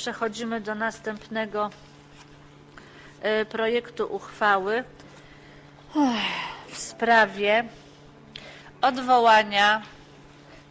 Przechodzimy do następnego e, projektu uchwały w sprawie odwołania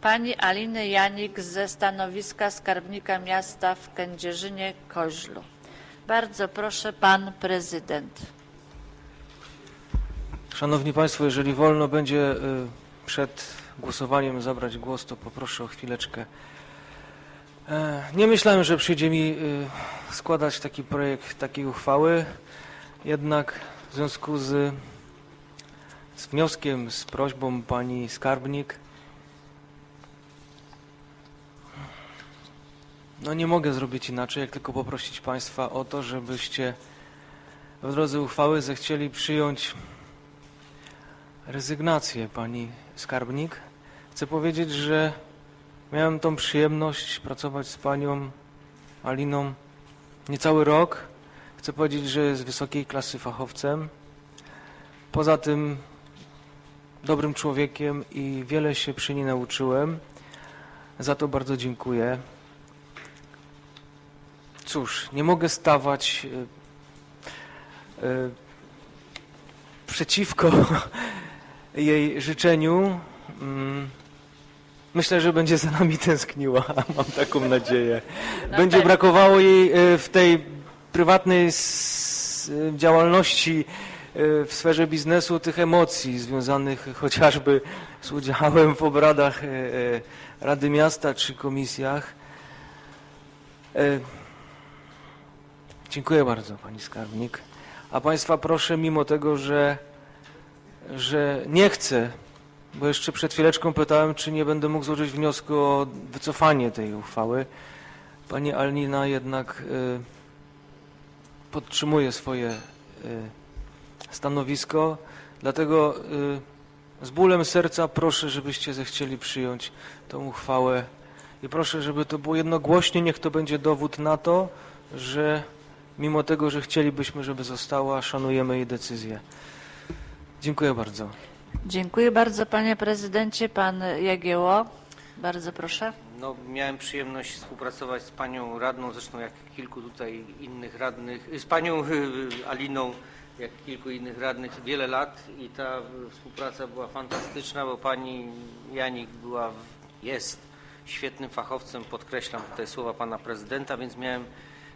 pani Aliny Janik ze stanowiska skarbnika miasta w Kędzierzynie-Koźlu. Bardzo proszę, pan prezydent. Szanowni Państwo, jeżeli wolno będzie y, przed głosowaniem zabrać głos, to poproszę o chwileczkę. E, Nie myślałem, że przyjdzie mi y, składać taki projekt takiej uchwały, jednak w związku z, z wnioskiem, z prośbą pani skarbnik, no nie mogę zrobić inaczej, jak tylko poprosić Państwa o to, żebyście w drodze uchwały zechcieli przyjąć rezygnację pani skarbnik. Chcę powiedzieć, że miałem tą przyjemność pracować z panią Aliną niecały rok. Chcę powiedzieć, że jest wysokiej klasy fachowcem. Poza tym dobrym człowiekiem i wiele się przy niej nauczyłem. Za to bardzo dziękuję. Cóż, nie mogę stawać e, e, przeciwko jej życzeniu. Mm, Myślę, że będzie za nami tęskniła, mam taką nadzieję. Będzie pewno. brakowało jej e, w tej prywatnej e, działalności e, w sferze biznesu tych emocji związanych chociażby z udziałem w obradach Rady Miasta czy komisjach. Dziękuję bardzo Pani Skarbnik. A Państwa proszę, mimo tego, że że nie chcę, bo jeszcze przed chwileczką pytałem, czy nie będę mógł złożyć wniosku o wycofanie tej uchwały. Pani Alnina jednak y, podtrzymuje swoje y, stanowisko, dlatego y, z bólem serca proszę, żebyście zechcieli przyjąć tą uchwałę i proszę, żeby to było jednogłośnie, niech to będzie dowód na to, że mimo tego, że chcielibyśmy, żeby została, szanujemy jej decyzję. Dziękuję bardzo. Dziękuję bardzo, panie prezydencie. Pan Jagieło, bardzo proszę. No, miałem przyjemność współpracować z panią radną, zresztą jak kilku tutaj innych radnych, z panią y, Aliną, jak kilku innych radnych wiele lat i ta y, współpraca była fantastyczna, bo pani Janik była, jest świetnym fachowcem, podkreślam tutaj słowa pana prezydenta, więc miałem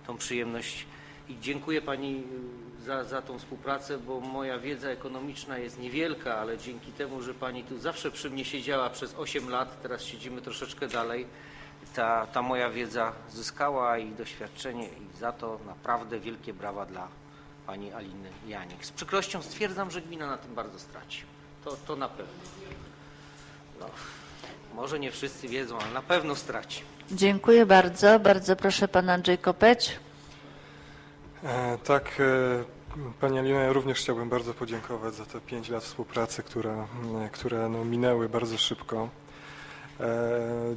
tą przyjemność i dziękuję pani y, za, za tą współpracę, bo moja wiedza ekonomiczna jest niewielka, ale dzięki temu, że pani tu zawsze przy mnie siedziała przez 8 lat, teraz siedzimy troszeczkę dalej, ta, ta moja wiedza zyskała i doświadczenie i za to naprawdę wielkie brawa dla pani Aliny Janik. Z przykrością stwierdzam, że gmina na tym bardzo straci. To, to na pewno. No, może nie wszyscy wiedzą, ale na pewno straci. Dziękuję bardzo. Bardzo proszę, pan Andrzej Kopeć. E, Tak, e, Pani Alina, ja również chciałbym bardzo podziękować za te pięć lat współpracy, które, m, które no, minęły bardzo szybko. E,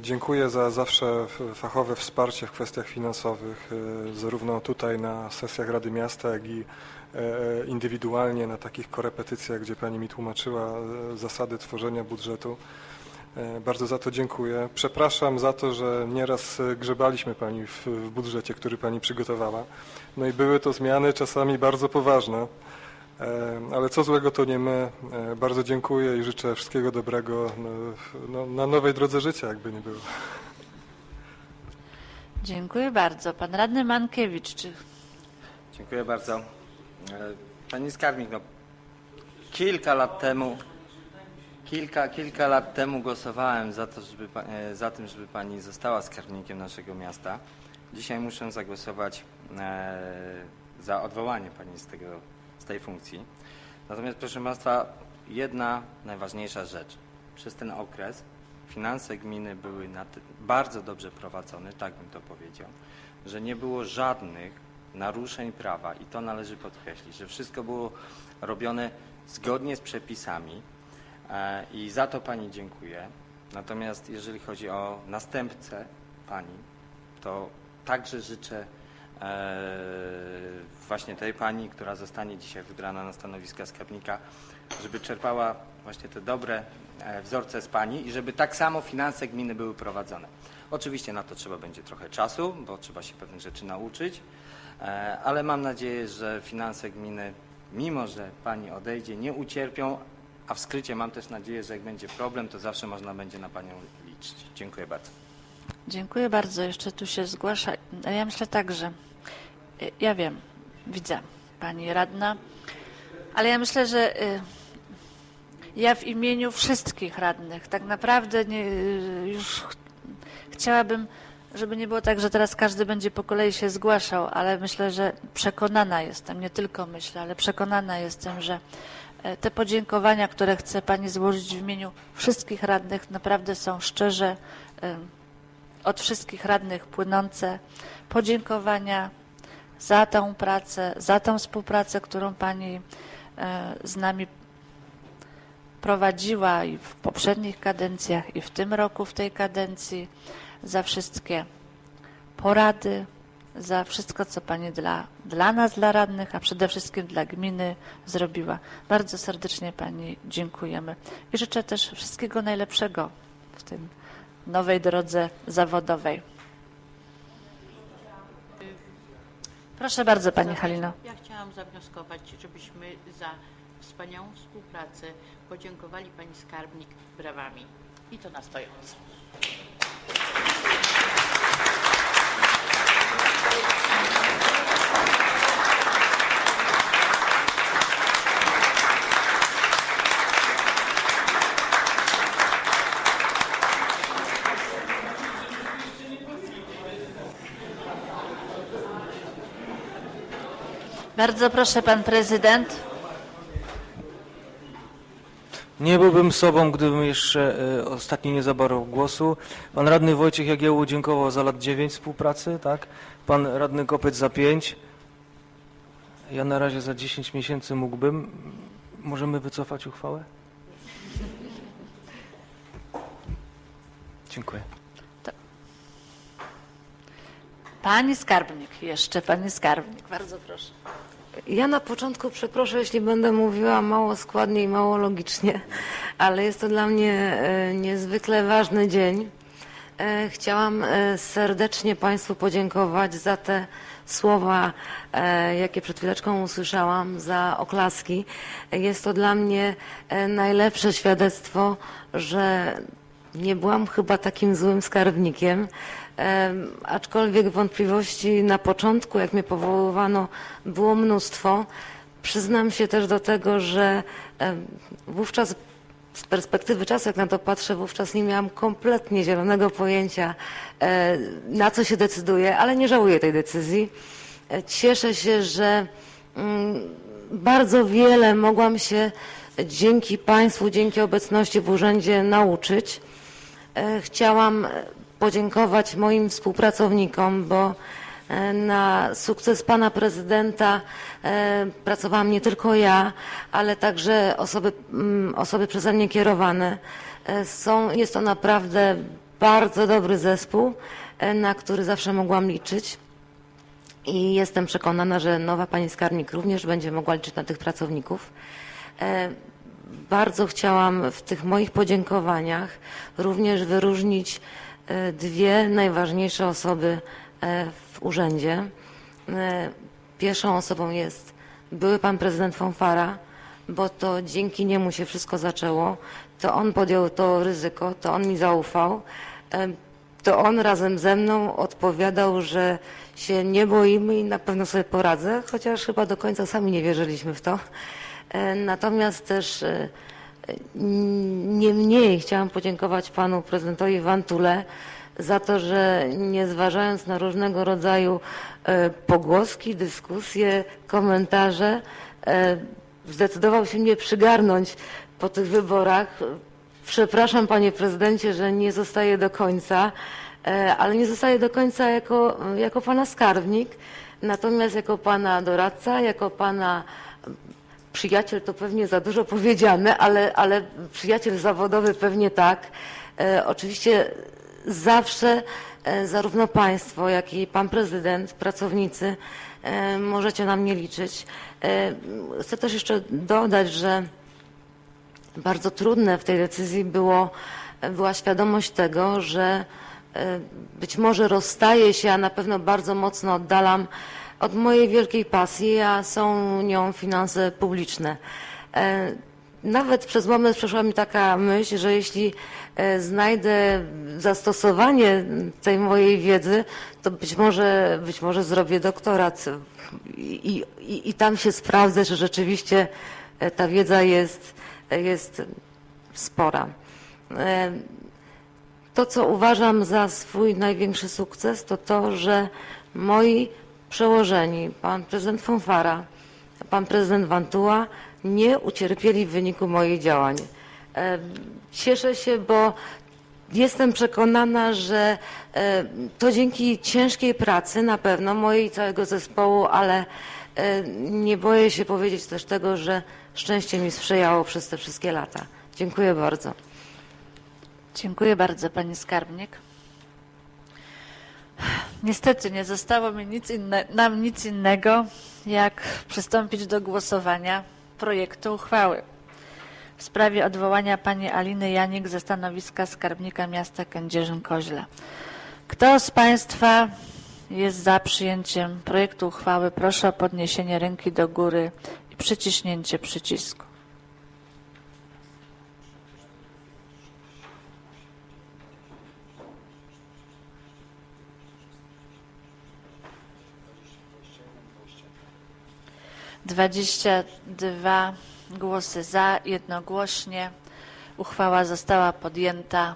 Dziękuję za zawsze fachowe wsparcie w kwestiach finansowych, zarówno tutaj na sesjach Rady Miasta, jak i indywidualnie na takich korepetycjach, gdzie Pani mi tłumaczyła zasady tworzenia budżetu. E, Bardzo za to dziękuję. Przepraszam za to, że nieraz e, grzebaliśmy Pani w, w budżecie, który Pani przygotowała. No i były to zmiany czasami bardzo poważne, E, ale co złego to nie my. Bardzo dziękuję i życzę wszystkiego dobrego no, no, na nowej drodze życia, jakby nie było. Dziękuję bardzo. Pan radny Mankiewicz, czy Dziękuję bardzo. Pani skarbnik, no, kilka lat temu, kilka, kilka lat temu głosowałem za, to, żeby, e, za tym, żeby Pani została skarbnikiem naszego miasta. Dzisiaj muszę zagłosować e, za odwołanie Pani z, tego, z tej funkcji. Natomiast proszę Państwa, jedna najważniejsza rzecz. Przez ten okres finanse gminy były bardzo dobrze prowadzone, tak bym to powiedział, że nie było żadnych naruszeń prawa i to należy podkreślić, że wszystko było robione zgodnie z przepisami i za to Pani dziękuję. Natomiast jeżeli chodzi o następcę Pani, to także życzę e, właśnie tej pani, która zostanie dzisiaj wybrana na stanowiska skarbnika, żeby czerpała właśnie te dobre e, wzorce z pani i żeby tak samo finanse gminy były prowadzone. Oczywiście na to trzeba będzie trochę czasu, bo trzeba się pewnych rzeczy nauczyć, e, ale mam nadzieję, że finanse gminy, mimo że pani odejdzie, nie ucierpią, a w skrycie mam też nadzieję, że jak będzie problem, to zawsze można będzie na panią liczyć. Dziękuję bardzo. Dziękuję bardzo. Jeszcze tu się zgłasza. Ja myślę tak, że y, ja wiem, widzę pani radna, ale ja myślę, że y, ja w imieniu wszystkich radnych tak naprawdę nie, y, już ch- chciałabym, żeby nie było tak, że teraz każdy będzie po kolei się zgłaszał, ale myślę, że przekonana jestem, nie tylko myślę, ale przekonana jestem, że te podziękowania, które chce Pani złożyć w imieniu wszystkich radnych, naprawdę są szczerze od wszystkich radnych płynące. Podziękowania za tą pracę, za tą współpracę, którą Pani e, z nami prowadziła i w poprzednich kadencjach, i w tym roku, w tej kadencji, za wszystkie porady, za wszystko, co Pani dla, dla nas, dla radnych, a przede wszystkim dla gminy zrobiła. Bardzo serdecznie Pani dziękujemy i życzę też wszystkiego najlepszego w tym nowej drodze zawodowej. Proszę bardzo, Pani Halino. Ja chciałam zawnioskować, żebyśmy za wspaniałą współpracę podziękowali Pani Skarbnik brawami. I to na stojąco. Bardzo proszę, Pan Prezydent. Nie byłbym sobą, gdybym jeszcze e, ostatni nie zabrał głosu. Pan radny Wojciech Jagiełło dziękował za lat 9 współpracy, tak? Pan radny Kopeć za 5. Ja na razie za 10 miesięcy mógłbym. Możemy wycofać uchwałę? Dziękuję. Pani Skarbnik, jeszcze Pani Skarbnik. Bardzo proszę. Ja na początku przeproszę, jeśli będę mówiła mało składnie i mało logicznie, ale jest to dla mnie e, niezwykle ważny dzień. E, Chciałam e, serdecznie Państwu podziękować za te słowa, jakie przed chwileczką usłyszałam, za oklaski. Jest to dla mnie najlepsze świadectwo, że nie byłam chyba takim złym skarbnikiem, em, aczkolwiek wątpliwości na początku, jak mnie powoływano, było mnóstwo. Przyznam się też do tego, że wówczas z perspektywy czasu, jak na to patrzę, wówczas nie miałam kompletnie zielonego pojęcia, e, na co się decyduję, ale nie żałuję tej decyzji. E, Cieszę się, że mm, bardzo wiele mogłam się dzięki Państwu, dzięki obecności w urzędzie nauczyć. E, Chciałam podziękować moim współpracownikom, bo e, na sukces pana prezydenta e, pracowałam nie tylko ja, ale także osoby, mm, osoby przeze mnie kierowane. Są, jest to naprawdę bardzo dobry zespół, na który zawsze mogłam liczyć. I jestem przekonana, że nowa pani skarbnik również będzie mogła liczyć na tych pracowników. Bardzo chciałam w tych moich podziękowaniach również wyróżnić e, dwie najważniejsze osoby e, w urzędzie. E, Pierwszą osobą jest były pan prezydent Fonfara, bo to dzięki niemu się wszystko zaczęło. To on podjął to ryzyko, to on mi zaufał. To on razem ze mną odpowiadał, że się nie boimy i na pewno sobie poradzę, chociaż chyba do końca sami nie wierzyliśmy w to. E, Natomiast też e, niemniej chciałam podziękować panu prezydentowi Wantule za to, że nie zważając na różnego rodzaju e, pogłoski, dyskusje, komentarze, zdecydował się mnie przygarnąć po tych wyborach. Przepraszam panie prezydencie, że nie zostaję do końca, ale nie zostaję do końca jako, jako pana skarbnik, natomiast jako pana doradca, jako pana przyjaciel to pewnie za dużo powiedziane, ale, ale przyjaciel zawodowy pewnie tak. E, oczywiście zawsze e, zarówno Państwo, jak i Pan Prezydent, pracownicy e, możecie na mnie liczyć. E, Chcę też jeszcze dodać, że bardzo trudne w tej decyzji było, była świadomość tego, że e, być może rozstaję się, a na pewno bardzo mocno oddalam od mojej wielkiej pasji, a są nią finanse publiczne. E, Nawet przez moment przeszła mi taka myśl, że jeśli e, znajdę zastosowanie tej mojej wiedzy, to być może, być może zrobię doktorat i, i, i tam się sprawdzę, że rzeczywiście e, ta wiedza jest, jest spora. To, co uważam za swój największy sukces, to to, że moi przełożeni, pan prezydent Fonfara, pan prezydent Wantuła, nie ucierpieli w wyniku moich działań. E, Cieszę się, bo jestem przekonana, że e, to dzięki ciężkiej pracy na pewno mojej i całego zespołu, ale e, nie boję się powiedzieć też tego, że szczęście mi sprzyjało przez te wszystkie lata. Dziękuję bardzo. Dziękuję bardzo, pani skarbnik. Niestety nie zostało mi nic inne, nam nic innego, jak przystąpić do głosowania projektu uchwały w sprawie odwołania pani Aliny Janik ze stanowiska skarbnika miasta Kędzierzyn-Koźle. Kto z Państwa jest za przyjęciem projektu uchwały? Proszę o podniesienie ręki do góry i przyciśnięcie przycisku. Dwadzieścia dwa głosy za, jednogłośnie. Uchwała została podjęta.